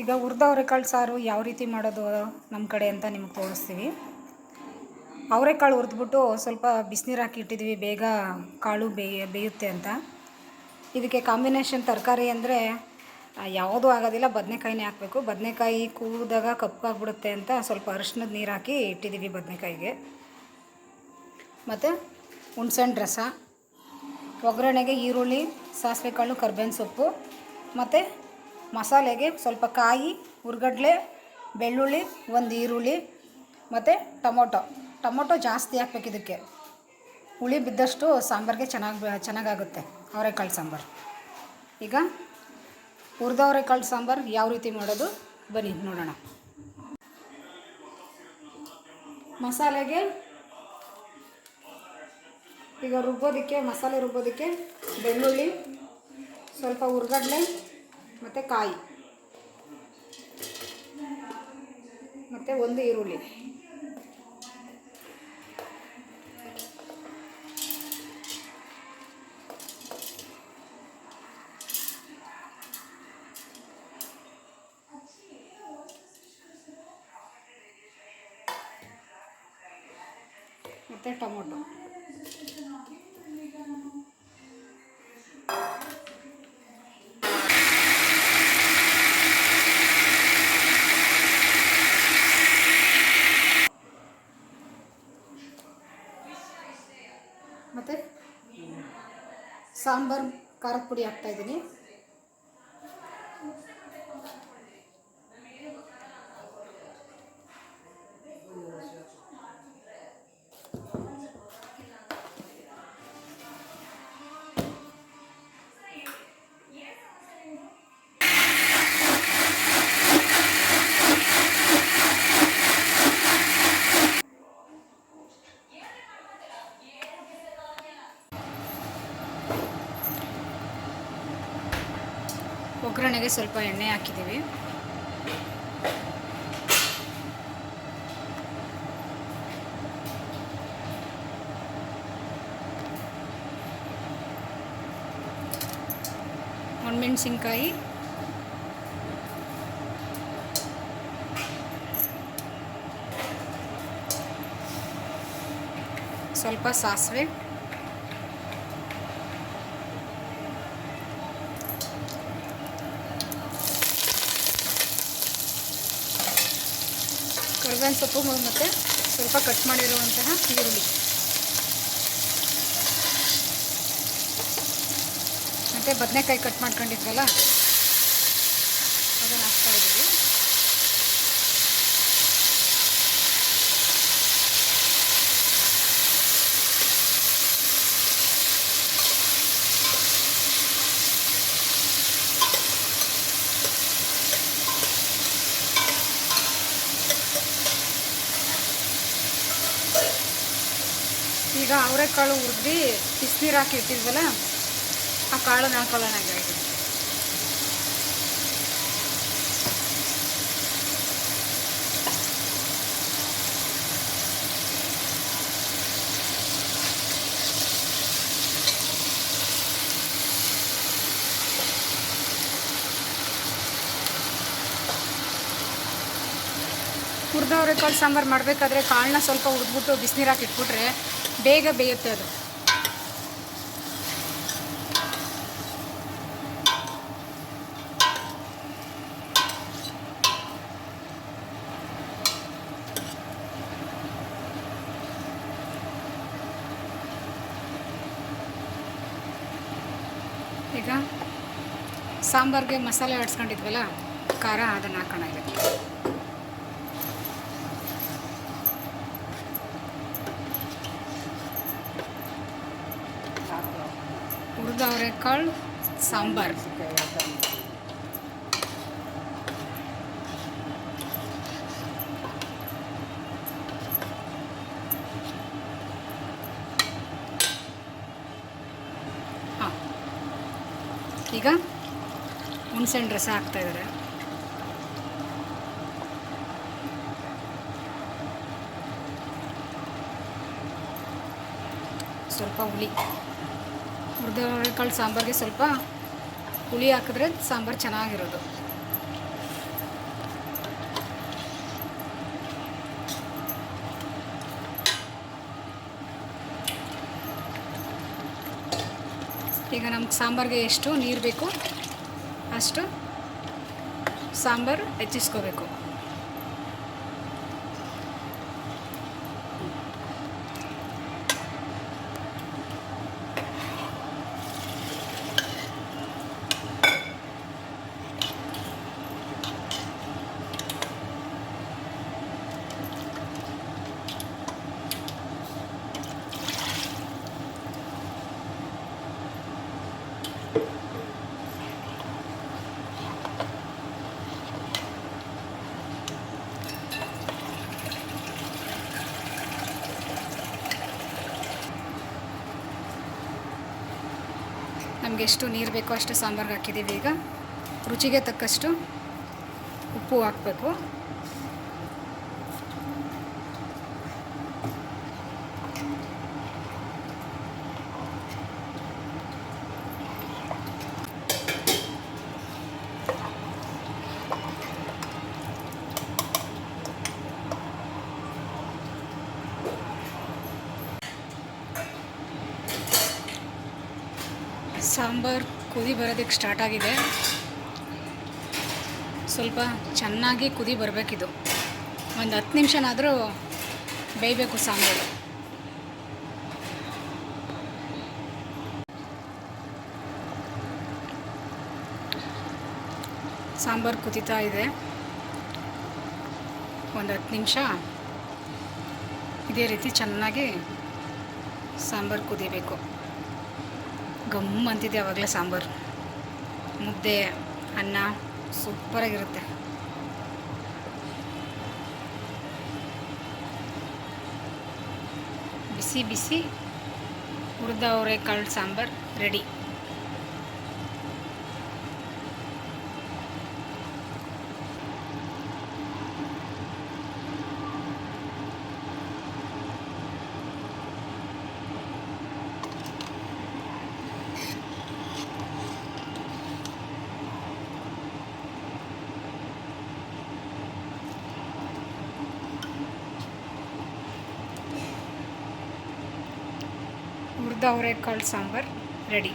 ಈಗ ಹುರಿದ ಅವರೆಕಾಳು ಸಾರು ಯಾವ ರೀತಿ ಮಾಡೋದು ನಮ್ಮ ಕಡೆ ಅಂತ ನಿಮ್ಗೆ ತೋರಿಸ್ತೀವಿ. ಅವರೆಕಾಳು ಹುರಿದ್ಬಿಟ್ಟು ಸ್ವಲ್ಪ ಬಿಸಿನೀರು ಹಾಕಿ ಇಟ್ಟಿದ್ವಿ, ಬೇಗ ಕಾಳು ಬೇಯ, ಬೇಯುತ್ತೆ ಅಂತ. ಇದಕ್ಕೆ ಕಾಂಬಿನೇಷನ್ ತರಕಾರಿ ಅಂದರೆ ಯಾವುದೂ ಆಗೋದಿಲ್ಲ, ಬದನೆಕಾಯಿನೇ ಹಾಕಬೇಕು. ಬದನೆಕಾಯಿ ಕೂದಾಗ ಕಪ್ಪಾಗ್ಬಿಡುತ್ತೆ ಅಂತ ಸ್ವಲ್ಪ ಅರಿಶಿನದ ನೀರು ಹಾಕಿ ಇಟ್ಟಿದ್ದೀವಿ ಬದನೆಕಾಯಿಗೆ. ಮತ್ತು ಹುಣ್ಸೆಹಣ್ಣು ರಸ, ಒಗ್ಗರಣೆಗೆ ಈರುಳ್ಳಿ, ಸಾಸಿವೆ ಕಾಳು, ಕರ್ಬೇವಿನ ಸೊಪ್ಪು, ಮತ್ತು ಮಸಾಲೆಗೆ ಸ್ವಲ್ಪ ಕಾಯಿ, ಹುರ್ಗಡ್ಲೆ, ಬೆಳ್ಳುಳ್ಳಿ, ಒಂದು ಈರುಳ್ಳಿ ಮತ್ತು ಟೊಮೊಟೊ. ಟೊಮೊಟೊ ಜಾಸ್ತಿ ಹಾಕ್ಬೇಕು ಇದಕ್ಕೆ. ಹುಳಿ ಬಿದ್ದಷ್ಟು ಸಾಂಬಾರಿಗೆ ಚೆನ್ನಾಗಿ, ಚೆನ್ನಾಗಾಗುತ್ತೆ ಅವರೆಕಾಳು ಸಾಂಬಾರು. ಈಗ ಹುರಿದ ಅವರೆಕಾಳು ಸಾಂಬಾರು ಯಾವ ರೀತಿ ಮಾಡೋದು ಬನ್ನಿ ನೋಡೋಣ. ಮಸಾಲೆಗೆ ಈಗ ರುಬ್ಬೋದಕ್ಕೆ, ಮಸಾಲೆ ರುಬ್ಬೋದಕ್ಕೆ ಬೆಳ್ಳುಳ್ಳಿ, ಸ್ವಲ್ಪ ಹುರ್ಗಡ್ಲೆ ಮತ್ತು ಕಾಯಿ. ಮತ್ತು ಒಂದು ಈರುಳ್ಳಿ. ಮತ್ತು ಟೊಮೊಟೊ. ಸಾಂಬಾರು ಖಾರದ ಪುಡಿ ಹಾಕ್ತಾಯಿದ್ದೀನಿ ಒಗ್ಗರಣೆಗೆ ಸ್ವಲ್ಪ ಎಣ್ಣೆ ಹಾಕಿದ್ದೀವಿ. ಒಣಮೆಣಸಿನ್ಕಾಯಿ. ಸ್ವಲ್ಪ ಸಾಸಿವೆ. ಕರ್ಬೇವಿನ ಸೊಪ್ಪು ಮತ್ತು ಸ್ವಲ್ಪ ಕಟ್ ಮಾಡಿರುವಂತಹ ಈರುಳ್ಳಿ. ಮತ್ತು ಬದನೆಕಾಯಿ ಕಟ್ ಮಾಡ್ಕೊಂಡಿದ್ವಲ್ಲ? ಈಗ ಅವರೆಕಾಳು ಹುರಿದು ಬಿಸಿನೀರು ಹಾಕಿ ಇಟ್ಟಿದ್ವಲ್ಲ, ಆ ಕಾಳನ್ನ ಹಾಕೊಳ್ಳೋಣ ಈಗ ಹುರಿದವ್ರೆ ಕಾಳು ಸಾಂಬಾರು ಮಾಡಬೇಕಾದ್ರೆ ಕಾಳನ್ನ ಸ್ವಲ್ಪ ಹುರಿದ್ಬಿಟ್ಟು ಬಿಸಿನೀರು ಹಾಕಿ ಇಟ್ಬಿಟ್ರೆ ಬೇಗ ಬೇಯುತ್ತೆ ಅದು. ಈಗ ಸಾಂಬಾರ್ಗೆ ಮಸಾಲೆ ಆಡಿಸ್ಕೊಂಡಿದ್ವಲ್ಲ ಖಾರ ಅದನ್ನು ಹಾಕೋಣ ಇದಕ್ಕೆ. ಅವರೆಕಾಳು ಸಾಂಬಾರು ಹಾಂ ಈಗ ಹುಣ್ಸೆಹಣ್ಣು ರಸ ಹಾಕ್ತಾ ಇದ್ದಾರೆ. ಸ್ವಲ್ಪ ಹುಳಿ. ಕಾಳು ಸಾಂಬಾರಿಗೆ ಸ್ವಲ್ಪ ಹುಳಿ ಹಾಕಿದ್ರೆ ಸಾಂಬಾರು ಚೆನ್ನಾಗಿರೋದು. ಈಗ ನಮ್ಗೆ ಸಾಂಬಾರಿಗೆ ಎಷ್ಟು ನೀರು ಬೇಕು ಅಷ್ಟು ಸಾಂಬಾರು ಹೆಚ್ಚಿಸ್ಕೋಬೇಕು. ನಮಗೆ ಎಷ್ಟು ನೀರು ಬೇಕೋ ಅಷ್ಟು ಸಾಂಬಾರ್ಗೆ ಹಾಕಿದ್ದೀವಿ ಈಗ. ರುಚಿಗೆ ತಕ್ಕಷ್ಟು ಉಪ್ಪು ಹಾಕಬೇಕು. ಸಾಂಬಾರು ಕುದಿ ಬರೋದಕ್ಕೆ ಸ್ಟಾರ್ಟ್ ಆಗಿದೆ. ಸ್ವಲ್ಪ ಚೆನ್ನಾಗಿ ಕುದಿ ಬರಬೇಕಿದು. ಒಂದು ಹತ್ತು ನಿಮಿಷನಾದರೂ ಬೇಯಬೇಕು ಸಾಂಬಾರು. ಸಾಂಬಾರು ಕುದೀತಾ ಇದೆ. ಒಂದು ಹತ್ತು ನಿಮಿಷ. ಇದೇ ರೀತಿ ಚೆನ್ನಾಗಿ ಸಾಂಬಾರು ಕುದಿಬೇಕು. ಗಮ್ ಅಂತಿದೆ ಆವಾಗಲೇ ಸಾಂಬಾರು. ಮುದ್ದೆ ಅನ್ನ ಸೂಪರಾಗಿರುತ್ತೆ. ಬಿಸಿ ಬಿಸಿ ಹುರಿದ ಕಾಳು ಸಾಂಬಾರು ರೆಡಿ. ಹುರಿದ ಅವರೆಕಾಳು ಸಾಂಬಾರು ರೆಡಿ